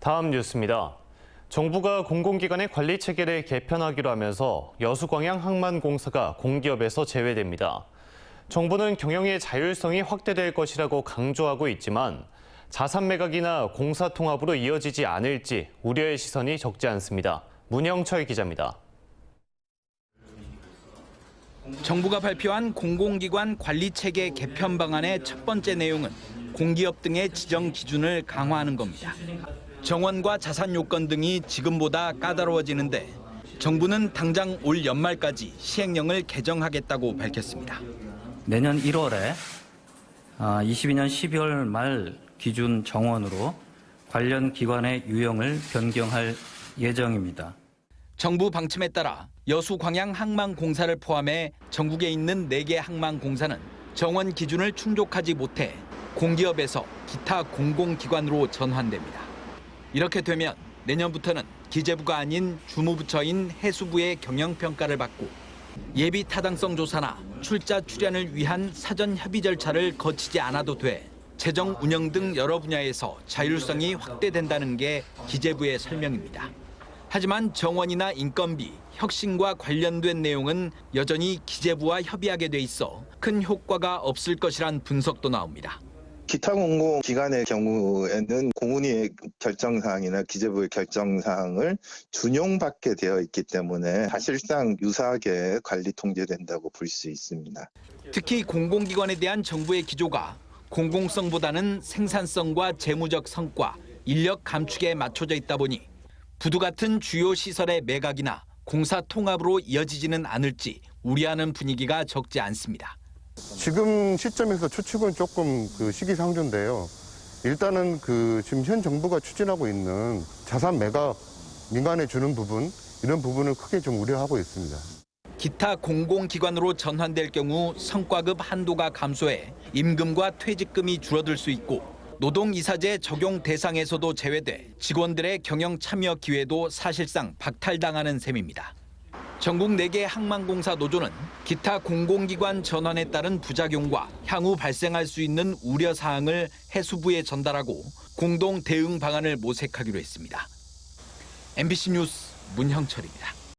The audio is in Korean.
다음 뉴스입니다. 정부가 공공기관의 관리 체계를 개편하기로 하면서 여수광양 항만공사가 공기업에서 제외됩니다. 정부는 경영의 자율성이 확대될 것이라고 강조하고 있지만 자산 매각이나 공사 통합으로 이어지지 않을지 우려의 시선이 적지 않습니다. 문영철 기자입니다. 정부가 발표한 공공기관 관리 체계 개편 방안의 첫 번째 내용은 공기업 등의 지정 기준을 강화하는 겁니다. 정원과 자산 요건 등이 지금보다 까다로워지는데 정부는 당장 올 연말까지 시행령을 개정하겠다고 밝혔습니다. 내년 1월에 22년 12월 말 기준 정원으로 관련 기관의 유형을 변경할 예정입니다. 정부 방침에 따라 여수 광양 항만 공사를 포함해 전국에 있는 4개 항만 공사는 정원 기준을 충족하지 못해 공기업에서 기타 공공기관으로 전환됩니다. 이렇게 되면 내년부터는 기재부가 아닌 주무부처인 해수부의 경영평가를 받고 예비 타당성 조사나 출자 출연을 위한 사전 협의 절차를 거치지 않아도 돼 재정 운영 등 여러 분야에서 자율성이 확대된다는 게 기재부의 설명입니다. 하지만 정원이나 인건비, 혁신과 관련된 내용은 여전히 기재부와 협의하게 돼 있어 큰 효과가 없을 것이란 분석도 나옵니다. 기타 공공 기관의 경우에는 공훈위의 결정사항이나 기재부의 결정사항을 준용받게 되어 있기 때문에 사실상 유사하게 관리 통제된다고 볼 수 있습니다. 특히 공공기관에 대한 정부의 기조가 공공성보다는 생산성과 재무적 성과, 인력 감축에 맞춰져 있다 보니 부두 같은 주요 시설의 매각이나 공사 통합으로 이어지지는 않을지 우려하는 분위기가 적지 않습니다. 지금 시점에서 추측은 조금 그 시기상조인데요. 일단은 그 지금 현 정부가 추진하고 있는 자산 매각 민간에 주는 부분 이런 부분을 크게 좀 우려하고 있습니다. 기타 공공기관으로 전환될 경우 성과급 한도가 감소해 임금과 퇴직금이 줄어들 수 있고 노동이사제 적용 대상에서도 제외돼 직원들의 경영 참여 기회도 사실상 박탈당하는 셈입니다. 전국 4개 항만공사 노조는 기타 공공기관 전환에 따른 부작용과 향후 발생할 수 있는 우려 사항을 해수부에 전달하고 공동 대응 방안을 모색하기로 했습니다. MBC 뉴스 문형철입니다.